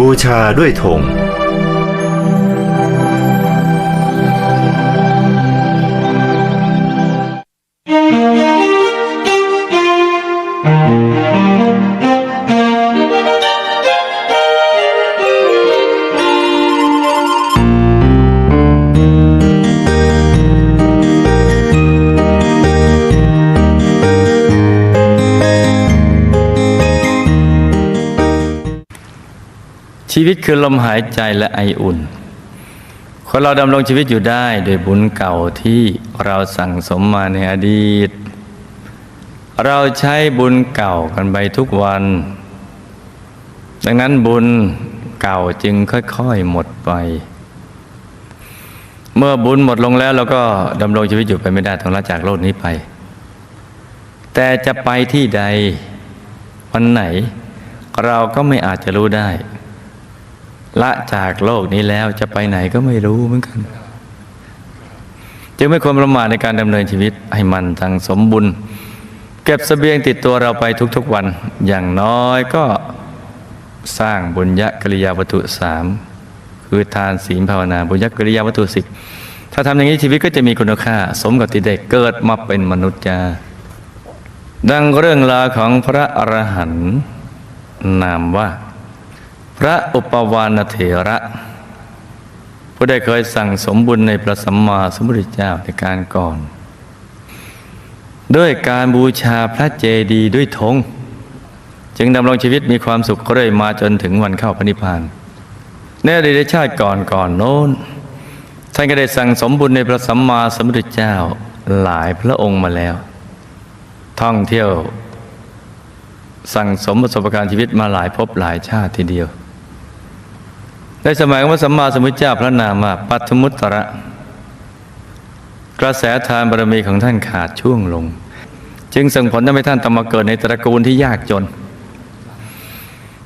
บูชาด้วยธง ชีวิตคือลมหายใจและไออุ่น คนเราดำรงชีวิตอยู่ได้โดยบุญเก่าที่เราสั่งสมมาในอดีต เราใช้บุญเก่ากันไปทุกวัน ดังนั้นบุญเก่าจึงค่อยๆหมดไป เมื่อบุญหมดลงแล้วเราก็ดำรงชีวิตอยู่ไปไม่ได้ต้องละจากโลกนี้ไป แต่จะไปที่ใดวันไหน เราก็ไม่อาจจะรู้ได้ ละจากโลกนี้แล้วจะไปไหนก็ไม่รู้เหมือนกัน จึงไม่ควรประมาทในการดำเนินชีวิตให้มันทั้งสมบุญเก็บสเสบียงติดตัวเราไปทุกๆวัน อย่างน้อยก็สร้างบุญญกริยาวัตถุสามคือทานศีลภาวนาบุญญกริยาวัตถุสิบถ้าทำอย่างนี้ชีวิตก็จะมีคุณค่า สมกับที่ได้เกิดมาเป็นมนุษย์จาดังเรื่องราวของพระอรหันต์นามว่า พระอุปวานเถระ ผู้ได้เคยสั่งสมบุญในพระสัมมาสัมพุทธเจ้าในการก่อน ด้วยการบูชาพระเจดีย์ด้วยธงจึงดำรงชีวิตมีความสุขเรื่อยมาจนถึงวันเข้าพระนิพพานในอดีตชาติก่อนก่อนโน้น ท่านก็ได้สั่งสมบุญในพระสัมมาสัมพุทธเจ้าหลายพระองค์มาแล้ว ท่องเที่ยว สั่งสมประสบการณ์ชีวิตมาหลายภพหลายชาติทีเดียว ในสมัยของพระสัมมาสัมพุทธเจ้าพระนามว่าปัทมุตตระ กระแสทานบารมีของท่านขาดช่วงลง จึงส่งผลทำให้ท่านต้องมาเกิดในตระกูลที่ยากจน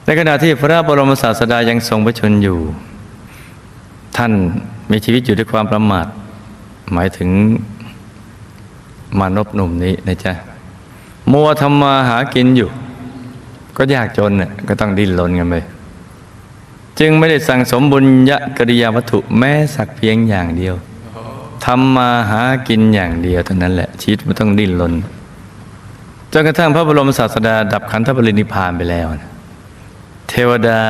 ในขณะที่พระบรมศาสดายังทรงพระชนอยู่ ท่านมีชีวิตอยู่ด้วยความประมาทหมายถึงมานพหนุ่มนี้นะจ๊ะมัวทำมาหากินอยู่ ก็ยากจนเนี่ยก็ต้องดิ้นรนกันไป จึงไม่ได้สั่งสมบุญยกริยาวัตถุแม้สักเพียงอย่างเดียวทำมาหากินอย่างเดียวเท่านั้นแหละชีวิตมันต้องดิ้นรนจนกระทั่งพระบรมศาสดาดับขันธปรินิพานไปแล้วนะเทวดา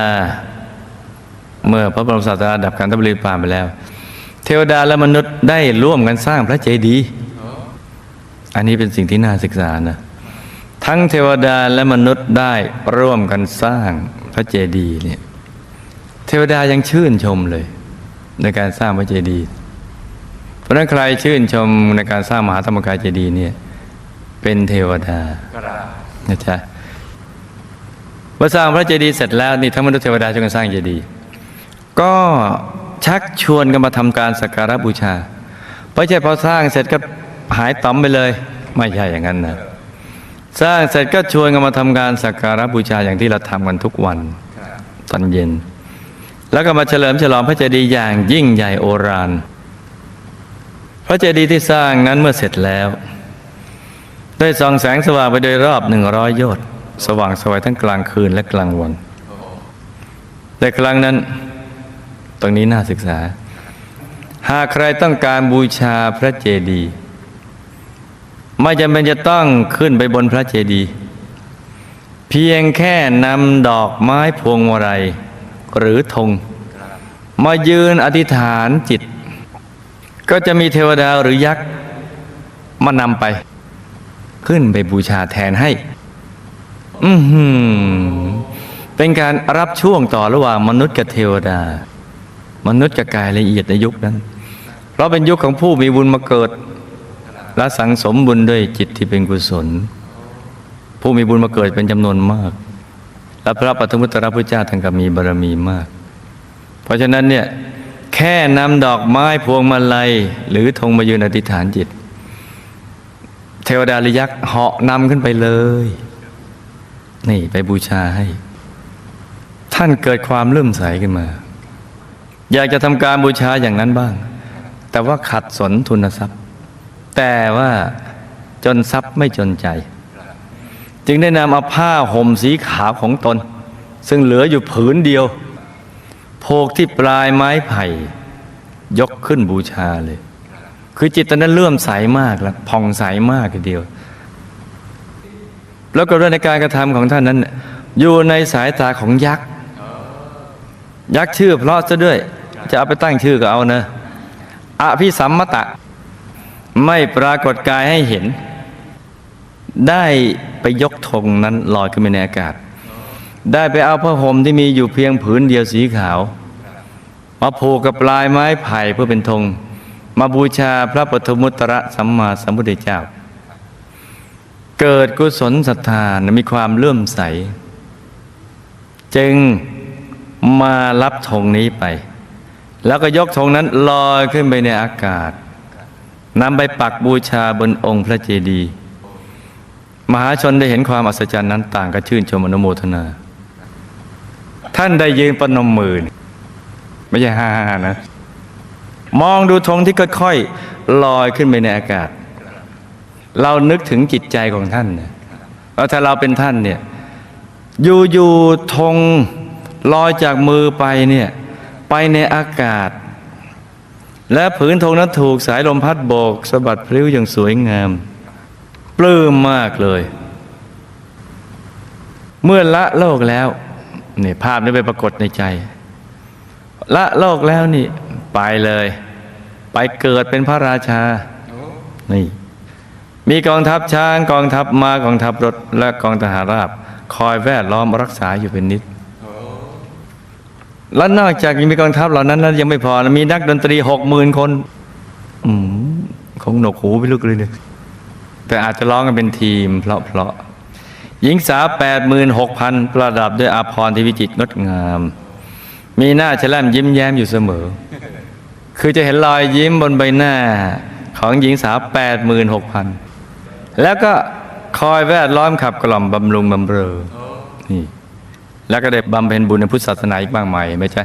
เมื่อพระบรมศาสดาดับขันธปรินิพานไปแล้ว เทวดาและมนุษย์ได้ร่วมกันสร้างพระเจดีย์อันนี้เป็นสิ่งที่น่าศึกษานะทั้งเทวดาและมนุษย์ได้ร่วมกันสร้างพระเจดีย์เนี่ย เทวดายังชื่นชมเลย ในการสร้างพระเจดีย์เพราะนั้นใครชื่นชมในการสร้างมหาธรรมกายเจดีย์เนี่ยเป็นเทวดานะจ๊ะเมื่อสร้างพระเจดีย์เสร็จแล้วนี่ทั้งมนุษย์เทวดาช่วยกันสร้างเจดีย์ก็ชักชวนกันมาทำการสักการะบูชาไม่ใช่พอสร้างเสร็จก็หายต่อมไปเลย ไม่ใช่อย่างนั้นนะสร้างเสร็จก็ชวนกันมาทำการสักการะบูชาอย่างที่เราทำกันทุกวันตอนเย็น แล้วก็มาเฉลิมฉลองพระเจดีย์อย่างยิ่งใหญ่โอฬารพระเจดีย์ที่สร้างนั้นเมื่อเสร็จแล้ว ได้ส่องแสงสว่างไปโดยรอบหนึ่งร้อยโยชน์สว่างสวยทั้งกลางคืนและกลางวันแต่ครั้งนั้น ตรงนี้น่าศึกษา หากใครต้องการบูชาพระเจดีย์ไม่จำเป็นจะต้องขึ้นไปบนพระเจดีย์เพียงแค่นำดอกไม้พวงมาลัย หรือธงมายืนอธิษฐานจิต ก็จะมีเทวดาหรือยักษ์มานำไป ขึ้นไปบูชาแทนให้ อือหือ เป็นการรับช่วงต่อระหว่างมนุษย์กับเทวดา มนุษย์กับกายละเอียดในยุคนั้น เพราะเป็นยุคของผู้มีบุญมาเกิด และสังสมบุญด้วยจิตที่เป็นกุศล ผู้มีบุญมาเกิดเป็นจำนวนมาก และพระปฐมุตตรพุทธเจ้าท่านก็มีบารมีมาก เพราะฉะนั้นเนี่ยแค่นำดอกไม้พวงมาลัย หรือธงมายืนอธิษฐานจิต เทวดาลิยักษ์เหาะนำขึ้นไปเลย นี่ไปบูชาให้ ท่านเกิดความเลื่อมใสขึ้นมา อยากจะทำการบูชาอย่างนั้นบ้าง แต่ว่าขัดสนทุนทรัพย์ แต่ว่าจนทรัพย์ไม่จนใจ จึงได้นำเอาผ้าห่มสีขาวของตน ซึ่งเหลืออยู่ผืนเดียวผูกที่ปลายไม้ไผ่ ยกขึ้นบูชาเลย คือจิตตอนนั้นเลื่อมใสมากแล้วผ่องใสมากทีเดียว แล้วก็ด้วยในการกระทำของท่านนั้น อยู่ในสายตาของยักษ์ยักษ์ชื่อเพราะซะด้วย จะเอาไปตั้งชื่อก็เอานะอภิสัมมตะ ไม่ปรากฏกายให้เห็น ได้ไปยกธงนั้นลอยขึ้นไปในอากาศ ได้ไปเอาผ้าห่มที่มีอยู่เพียงผืนเดียวสีขาว มาผูกกับปลายไม้ไผ่เพื่อเป็นธง มาบูชาพระปฐมุตตรสัมมาสัมพุทธเจ้า เกิดกุศลศรัทธานมีความเลื่อมใส จึงมารับธงนี้ไป แล้วก็ยกธงนั้นลอยขึ้นไปในอากาศนำไปปักบูชาบนองค์พระเจดีย์ มหาชนได้เห็นความอัศจรรย์นั้นต่างก็ชื่นชมอนุโมทนา ท่านได้ยืนประนมมือไม่ใช่ฮ่านะ มองดูธงที่ค่อยๆลอยขึ้นไปในอากาศ เรานึกถึงจิตใจของท่านนี่ยแล้วถ้าเราเป็นท่านเนี่ยอยู่ๆธงลอยจากมือไปเนี่ยไปในอากาศ และผืนธงนั้นถูกสายลมพัดโบกสะบัดพลิ้วอย่างสวยงาม ปลื้มมากเลย เมื่อละโลกแล้วนี่ภาพนี้ไปปรากฏในใจ ละโลกแล้วนี่ไปเลย ไปเกิดเป็นพระราชา นี่ มีกองทัพช้าง กองทัพม้ากองทัพรถ และกองทหารราบ คอยแวดล้อมรักษาอยู่เป็นนิดแล้วนอกจากยังมีกองทัพเหล่านั้นแล้วยังไม่พอ มีนักดนตรีหกหมื่นคน อืมคงหนกหูไปลึกเลยเนี่ย แต่อาจจะร้องกันเป็นทีม เพราะเพราะหญิงสาวแปดหมื่นหกพันประดับด้วยอาภรณ์ที่วิจิตรงดงาม มีหน้าฉลมยิ้มแย้มอยู่เสมอ คือจะเห็นรอยยิ้มบนใบหน้าของหญิงสาวแปดหมื่นหกพันแล้วก็คอยแวดล้อมขับกล่อมบำรุงบำเรอนี่แล้วก็ได้บำเพ็ญบุญในพุทธศาสนาอีกมากมายไม่ใช่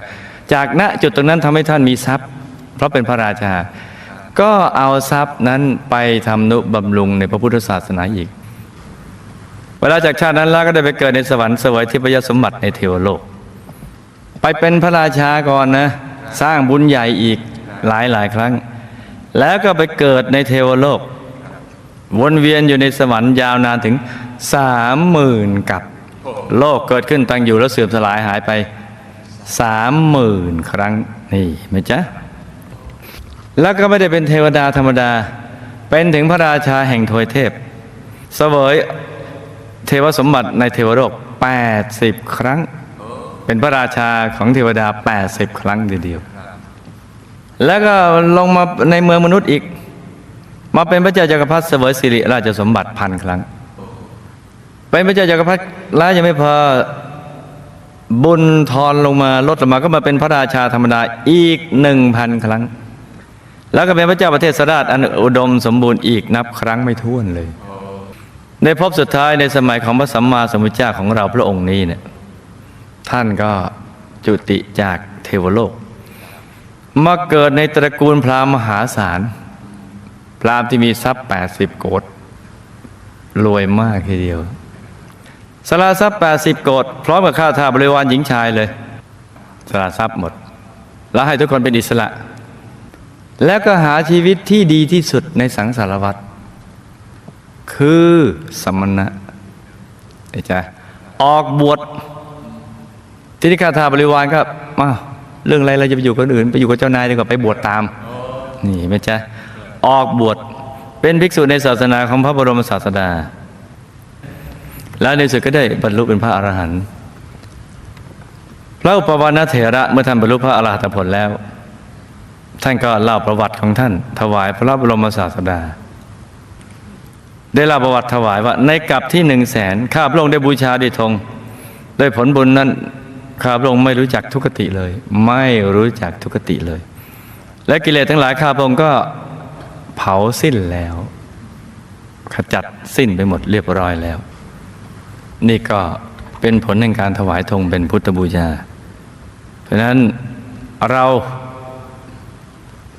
จากณจุดตรงนั้นทำให้ท่านมีทรัพย์ เพราะเป็นพระราชา ก็เอาทรัพย์นั้นไปทำนุบำรุงในพระพุทธศาสนาอีก เวลาจากชาตินั้นแล้วก็ได้ไปเกิดในสวรรค์เสวยทิพยสมบัติในเทวโลก ไปเป็นพระราชาก่อนนะ สร้างบุญใหญ่อีกหลายหลายครั้ง แล้วก็ไปเกิดในเทวโลก วนเวียนอยู่ในสวรรค์ยาวนานถึงสามหมื่นกับ โลกเกิดขึ้นตั้งอยู่แล้วเสื่อมสลายหายไปสามหมื่นครั้งนี่ไหมจ๊ะ แล้วก็ไม่ได้เป็นเทวดาธรรมดา เป็นถึงพระราชาแห่งทวยเทพเสวยเทวสมบัติในเทวโลก80 ครั้ง เป็นพระราชาของเทวดา 80 ครั้งเดียว แล้วก็ลงมาในเมืองมนุษย์อีก มาเป็นพระเจ้าจักรพรรดิเสวยสิริราชสมบัติพันครั้ง เป็นพระเจ้าจักรพรรดิแล้วยังไม่พอบุญทอนลงมาลดลงมาก็มาเป็นพระราชาธรรมดาอีกหนึ่งพันครั้ง แล้วก็เป็นพระเจ้าประเทศสราชอันอุดมสมบูรณ์อีกนับครั้งไม่ถ้วนเลย ในภพสุดท้ายในสมัยของพระสัมมาสัมพุทธเจ้าของเราพระองค์นี้เนี่ยท่านก็จุติจากเทวโลก มาเกิดในตระกูลพราหมณ์มหาศาล พราหมณ์ที่มีทรัพย์ 80 โกดรวยมากทีเดียวสละทรัพย์ 80 โกดพร้อมกับข้าวทาบริวารหญิงชายเลยสละทรัพย์หมด แล้วให้ทุกคนเป็นอิสระ แล้วก็หาชีวิตที่ดีที่สุดในสังสารวัฏคือสมณะไอ้จ้ะออกบวชที่นี่ข้าทาบริวารก็มาเรื่องอะไรเราจะไปอยู่คนอื่น ไปอยู่กับเจ้านายดีกว่าไปบวชตาม นี่ไหมจ๊ะออกบวชเป็นภิกษุในศาสนาของพระบรมศาสดา แล้วในสุดก็ได้บรรลุเป็นพระอรหันต์พระอุปวาณเถระเมื่อท่านบรรลุพระอรหัตผลแล้ว ท่านก็เล่าประวัติของท่าน ถวายพระบรมศาสดา ได้เล่าประวัติถวายว่า ในกลับที่หนึ่งแสนข้าพระองค์ได้บูชาด้วยธงด้วยผลบุญนั้นข้าพระองค์ไม่รู้จักทุกติเลย ไม่รู้จักทุกติเลย และกิเลสทั้งหลายข้าพระองค์ก็เผาสิ้นแล้ว ขจัดสิ้นไปหมดเรียบร้อยแล้ว นี่ก็เป็นผลแห่งการถวายธงเป็นพุทธบูชา เพราะนั้นเรา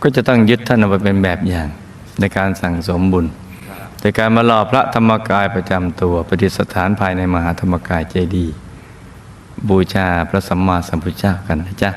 ก็จะต้องยึดท่านเอาไปเป็นแบบอย่างในการสั่งสมบุญแต่การมาหล่อพระธรรมกายประจำตัวประดิษฐานภายในมหาธรรมกายเจดี บูชาพระสัมมาสัมพุทธเจ้ากันนะจ๊ะ